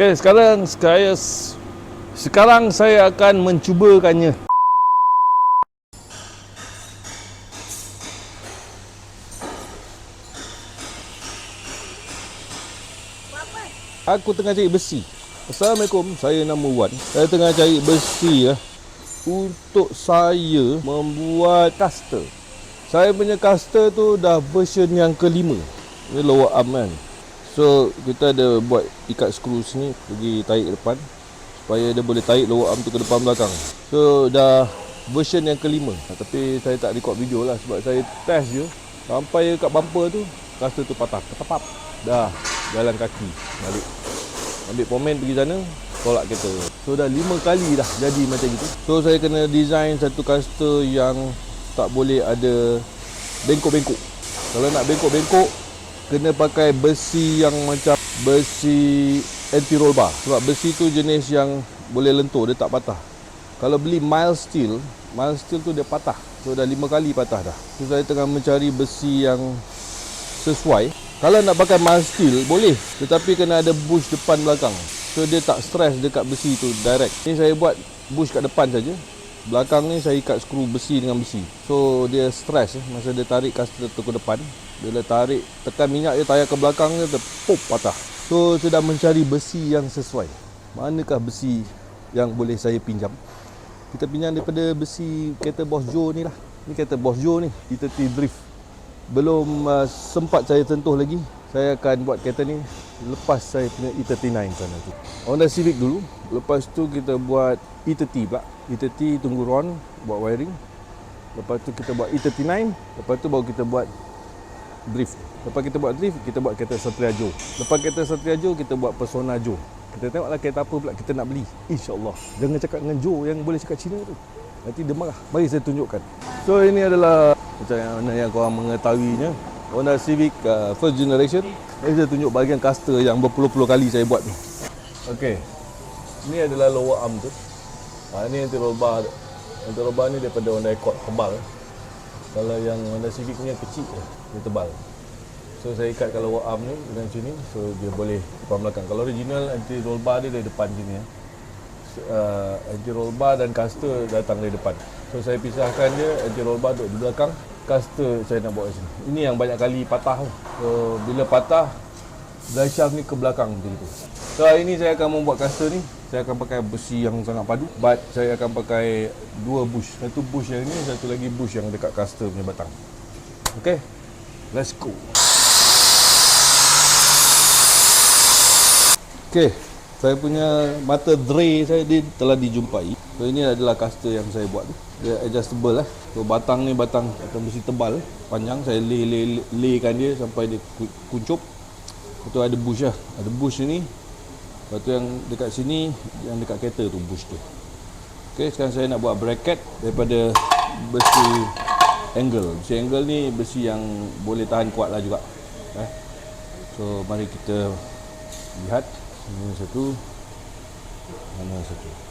Okey, sekarang saya sekarang saya akan mencubakannya. Aku tengah cari besi. Assalamualaikum, saya nama Wan. Saya tengah cari besi ya untuk saya membuat caster. Saya punya caster tu dah version yang kelima. Ni lower arm kan. So kita ada buat ikat skru sini pergi tarik ke depan supaya dia boleh tarik lower arm tu ke depan belakang. So dah version yang kelima. Ha, tapi saya tak record video lah sebab saya test je sampai kat bumper tu caster tu patah. Ketepap. Dah jalan kaki balik. Ambil pomen pergi sana tolak kereta. So dah lima kali dah jadi macam gitu. So saya kena design satu caster yang tak boleh ada bengkok-bengkok. Kalau nak bengkok-bengkok kena pakai besi yang macam besi anti roll bar sebab besi tu jenis yang boleh lentur dia tak patah. Kalau beli mild steel, mild steel tu dia patah. So dah lima kali patah dah. So saya tengah mencari besi yang sesuai. Kalau nak pakai mild steel boleh, tetapi kena ada bush depan belakang. So dia tak stress dekat besi tu direct. Ni saya buat bush kat depan saja. Belakang ni saya ikat skru besi dengan besi. So dia stress eh, masa dia tarik caster tu ke depan. Bila tarik tekan minyak dia tayar ke belakang dia terpop patah. So saya dah mencari besi yang sesuai. Manakah besi yang boleh saya pinjam? Kita pinjam daripada besi kereta Boss Joe ni lah. Ni kereta Boss Joe ni, E30 Drift. Belum uh, sempat saya sentuh lagi. Saya akan buat kereta ni lepas saya punya E39 sana tu. Honda Civic dulu. Lepas tu kita buat E30 pula. E30 tunggu Ron buat wiring. Lepas tu kita buat E39. Lepas tu baru kita buat drift. Lepas kita buat drift, kita buat kereta Satria Joe. Lepas kereta Satria Joe, kita buat Persona Joe. Kita tengoklah kereta apa pula kita nak beli. InsyaAllah. Jangan cakap dengan Joe yang boleh cakap Cina tu. Nanti dia marah. Mari saya tunjukkan. So ini adalah macam yang mana yang korang mengetahuinya. Honda Civic uh, first generation. Mari saya tunjuk bahagian caster yang berpuluh-puluh kali saya buat ni. Okey. Ini adalah lower arm tu. Ha, ini anti roll bar. Anti roll bar ni daripada Honda Accord tebal. Kalau yang Honda Civic yang kecil dia tebal. So saya ikat kalau lower arm ni dengan sini so dia boleh depan belakang. Kalau original anti roll bar dia dari depan sini ya. Uh, anti roll bar dan caster datang dari depan. So saya pisahkan dia anti roll bar duduk di belakang, caster saya nak bawa sini. Ini yang banyak kali patah. So bila patah drive shaft ni ke belakang macam tu. So hari ni saya akan membuat caster ni. Saya akan pakai besi yang sangat padu but saya akan pakai dua bush. Satu bush yang ni satu lagi bush yang dekat caster punya batang. Okay, let's go. Okay, saya punya mata dray saya dia telah dijumpai. So ini adalah caster yang saya buat dia adjustable lah. So batang ni batang batang besi tebal. Panjang. Saya lay, lay, lay, laykan dia sampai dia kuncup Lepas tu ada bush lah. Ada bush ni Lepas tu yang dekat sini Yang dekat kereta tu bush tu. Ok sekarang saya nak buat bracket Daripada besi angle. Besi angle ni besi yang boleh tahan kuat lah juga. Eh. So mari kita lihat. Mana satu. Mana satu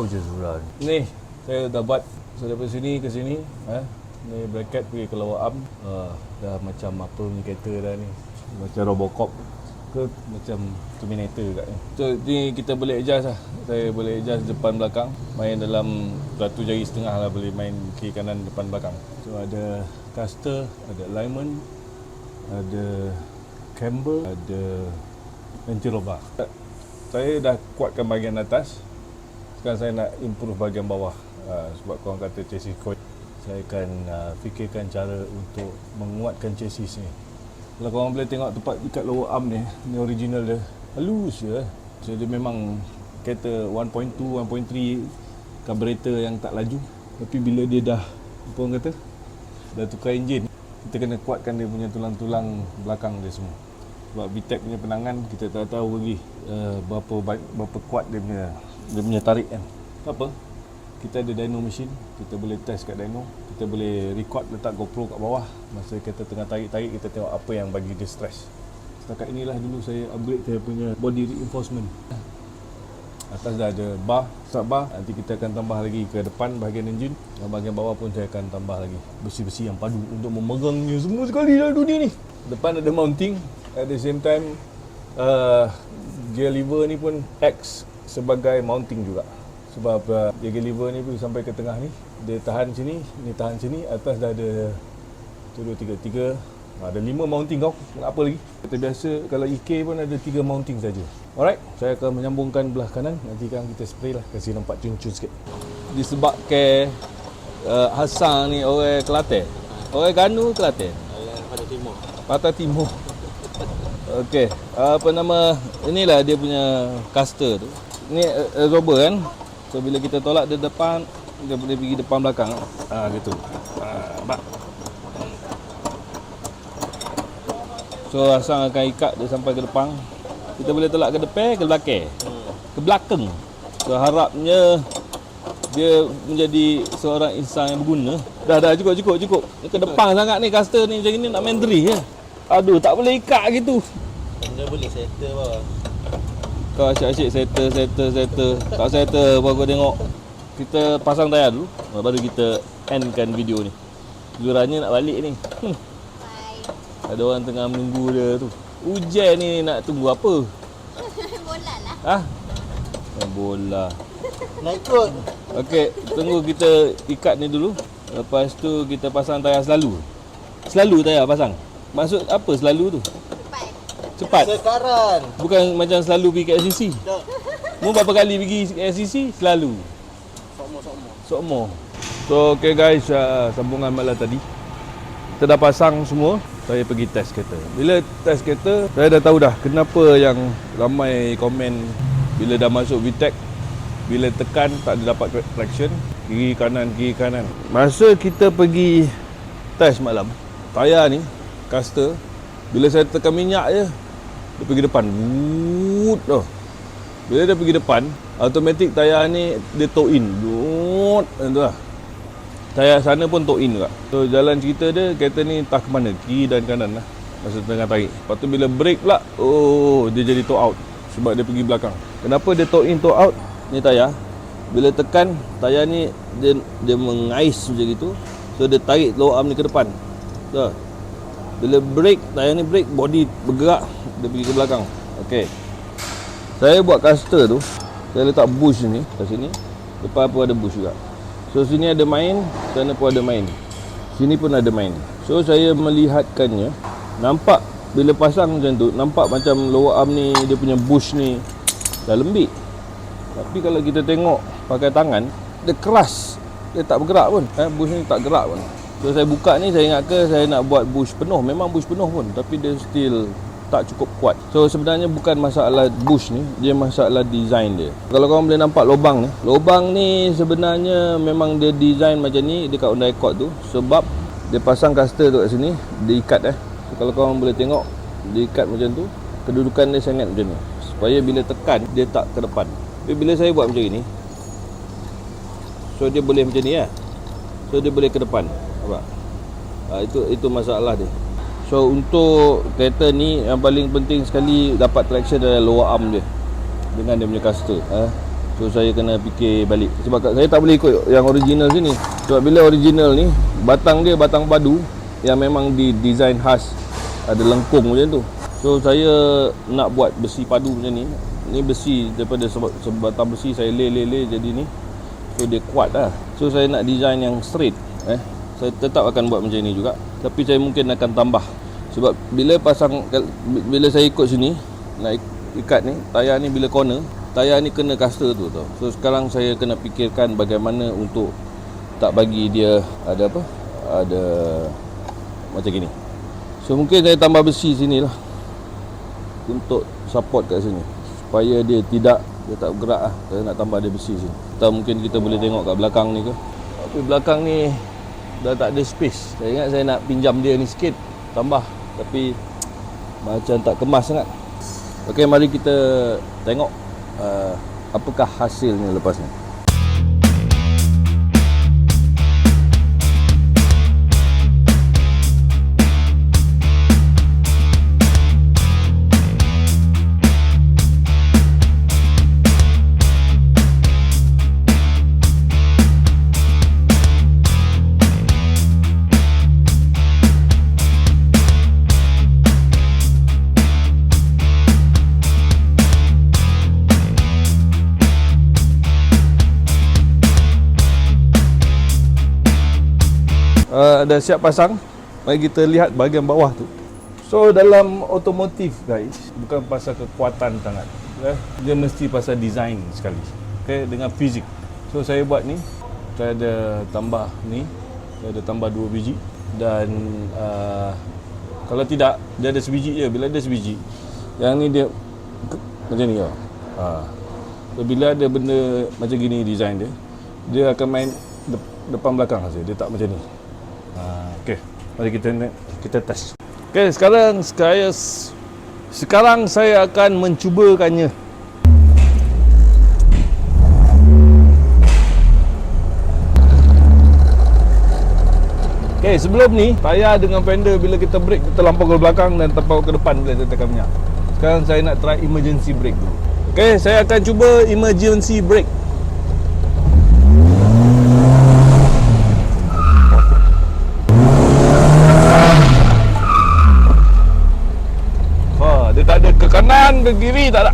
kacau je Zura ni. Ni, saya dah buat so daripada sini ke sini, eh. Ni bracket pergi ke lower arm. Uh, dah macam apa punya kereta dah ni. Macam Robocop ke macam Terminator kat ni. So ni kita boleh adjust lah. Saya boleh adjust depan belakang. Main dalam satu jari setengah lah boleh main kiri kanan depan belakang. So ada caster, ada alignment, ada camber, ada anti-roll saya dah kuatkan bahagian atas sekarang saya nak improve bahagian bawah. Uh, sebab korang kata chassis coil saya akan uh, fikirkan cara untuk menguatkan chassis ni kalau korang boleh tengok tempat dekat lower arm ni ni original dia. Halus je. So dia memang kereta 1.2 1.3 carburetor yang tak laju. Tapi bila dia dah orang kata dah tukar enjin kita kena kuatkan dia punya tulang-tulang belakang dia semua. Sebab VTEC punya penangan kita tak tahu lagi uh, berapa berapa kuat dia punya dia punya tarik kan. Tak apa? Kita ada dyno machine kita boleh test kat dyno kita boleh record letak GoPro kat bawah. Masa kita tengah tarik-tarik kita tengok apa yang bagi dia stress. Setakat inilah dulu saya upgrade saya punya body reinforcement. Atas dah ada bar start bar. Nanti kita akan tambah lagi ke depan bahagian enjin dan bahagian bawah pun saya akan tambah lagi. Besi-besi yang padu untuk memegangnya semua sekali dalam dunia ni. Depan ada mounting at the same time uh, gear lever ni pun X sebagai mounting juga. Sebab uh, gear lever ni pun sampai ke tengah ni. Dia tahan sini ni tahan sini atas dah ada 1 2 3 3 ada lima mounting kau. Apa lagi? Kita biasa kalau EK pun ada tiga mounting saja. Alright saya akan menyambungkan belah kanan. Nanti kan kita spray lah. Kasi nampak cun-cun sikit. Disebabkan uh, Hasan ni orang Kelantan. Orang Ganu Kelantan? Orang pada timur. Patah Timur. Okey, apa nama inilah dia punya caster tu. Ni uh, rubber kan. So bila kita tolak dia depan, dia boleh pergi depan belakang. Ah gitu. Nampak? So Hasan akan ikat dia sampai ke depan. Kita boleh tolak ke depan, ke belakang. Ke belakang. So harapnya dia menjadi seorang insan yang berguna. Dah dah cukup cukup cukup. Ke depan sangat ni caster ni macam ni nak main drift je. Aduh tak boleh ikat gitu. Benda boleh settle bawah. Kau asyik-asyik settle, settle, settle. Tak settle baru kau tengok. Kita pasang tayar dulu. Baru kita endkan video ni. Jurannya nak balik ni. Hmm. Ada orang tengah menunggu dia tu. Hujan ni nak tunggu apa? Bola lah. Ha? Bola. Nak ikut. Okey, tunggu kita ikat ni dulu. Lepas tu kita pasang tayar selalu. Selalu tayar pasang. Maksud apa selalu tu? Cepat. Cepat. Sekaran. Bukan macam selalu pergi ke SCC. Tak. Mu berapa kali pergi ke SCC? Selalu. Sokmo-sokmo. Sokmo. So okay guys, uh, sambungan malam tadi. Kita dah pasang semua. Saya pergi test kereta. Bila test kereta, saya dah tahu dah kenapa yang ramai komen bila dah masuk VTEC bila tekan tak ada dapat traction kiri kanan kiri kanan. Masa kita pergi test malam, tayar ni caster bila saya tekan minyak je dia pergi depan. Wut oh. Bila dia pergi depan, automatik tayar ni dia tow in. Wut tu lah. Tayar sana pun tow in juga. So jalan cerita dia kereta ni entah ke mana, kiri dan kanan lah. Masa tengah tarik. Lepas tu bila brake pula, oh dia jadi tow out. Sebab dia pergi belakang. Kenapa dia tow in, tow out? Ni tayar. Bila tekan, tayar ni dia dia mengais macam gitu. So dia tarik low arm ni ke depan. Dah. Bila brake, tayar ni brake, body bergerak, dia pergi ke belakang. Okey. Saya buat caster tu, saya letak bush ni kat sini. Depan pun ada bush juga. So sini ada main, sana pun ada main. Sini pun ada main. So saya melihatkannya, nampak bila pasang macam tu, nampak macam lower arm ni dia punya bush ni dah lembik. Tapi kalau kita tengok pakai tangan, dia keras. Dia tak bergerak pun. Eh, bush ni tak gerak pun. So saya buka ni saya ingat ke saya nak buat bush penuh. Memang bush penuh pun tapi dia still tak cukup kuat. So sebenarnya bukan masalah bush ni, dia masalah design dia. Kalau korang boleh nampak lubang ni, lubang ni sebenarnya memang dia design macam ni dekat Hyundai Accord tu sebab dia pasang caster tu kat sini, dia ikat eh. So, kalau korang boleh tengok, dia ikat macam tu, kedudukan dia sangat macam ni. Supaya bila tekan dia tak ke depan. Tapi bila saya buat macam ni, so dia boleh macam ni ya. So dia boleh ke depan. Nampak? Ha, itu itu masalah dia. So untuk kereta ni yang paling penting sekali dapat traction adalah lower arm dia dengan dia punya caster. Ha? So saya kena fikir balik sebab saya tak boleh ikut yang original sini. Sebab bila original ni batang dia batang padu yang memang di design khas ada lengkung macam tu. So saya nak buat besi padu macam ni. Ni besi daripada sebab sebatang besi saya lay-lay-lay jadi ni. So dia kuat lah. So saya nak design yang straight eh. Saya tetap akan buat macam ni juga. Tapi saya mungkin akan tambah. Sebab bila pasang bila saya ikut sini nak ikat ni tayar ni bila corner tayar ni kena caster tu tau. So sekarang saya kena fikirkan bagaimana untuk tak bagi dia ada apa? Ada macam gini. So mungkin saya tambah besi sini lah untuk support kat sini. Supaya dia tidak dia tak bergerak lah. Saya nak tambah dia besi sini. Atau mungkin kita boleh tengok kat belakang ni ke. Tapi belakang ni dah tak ada space. Saya ingat saya nak pinjam dia ni sikit tambah tapi macam tak kemas sangat. Okey, mari kita tengok uh, apakah hasilnya lepas ni. Dah siap pasang mari kita lihat bahagian bawah tu. So dalam otomotif guys bukan pasal kekuatan sangat. Eh? dia mesti pasal design sekali. Okay? dengan fizik so saya buat ni saya ada tambah ni saya ada tambah dua biji. Dan uh, kalau tidak dia ada sebiji je. Bila ada sebiji yang ni dia macam ni tau ha. so, bila ada benda macam gini design dia dia akan main de- depan belakang saja dia tak macam ni Ha, okey. Mari kita kita test. Okey, sekarang saya sekarang saya akan mencubakannya. Okey, sebelum ni tayar dengan fender bila kita brake kita lampau ke belakang dan terpaut ke depan bila kita tekan minyak. Sekarang saya nak try emergency brake dulu. Okey, saya akan cuba emergency brake. Ha, dia tak ada ke kanan ke kiri tak ada.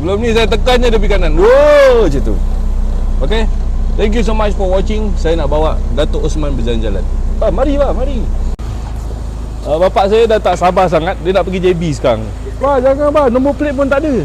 Sebelum ni saya tekan je pergi kanan. Wow, macam tu. Okay. Thank you so much for watching. Saya nak bawa Datuk Osman berjalan-jalan. Ah, mari bah, mari. Uh, bapak saya dah tak sabar sangat. Dia nak pergi JB sekarang. Wah, jangan bah. Nombor plate pun tak ada.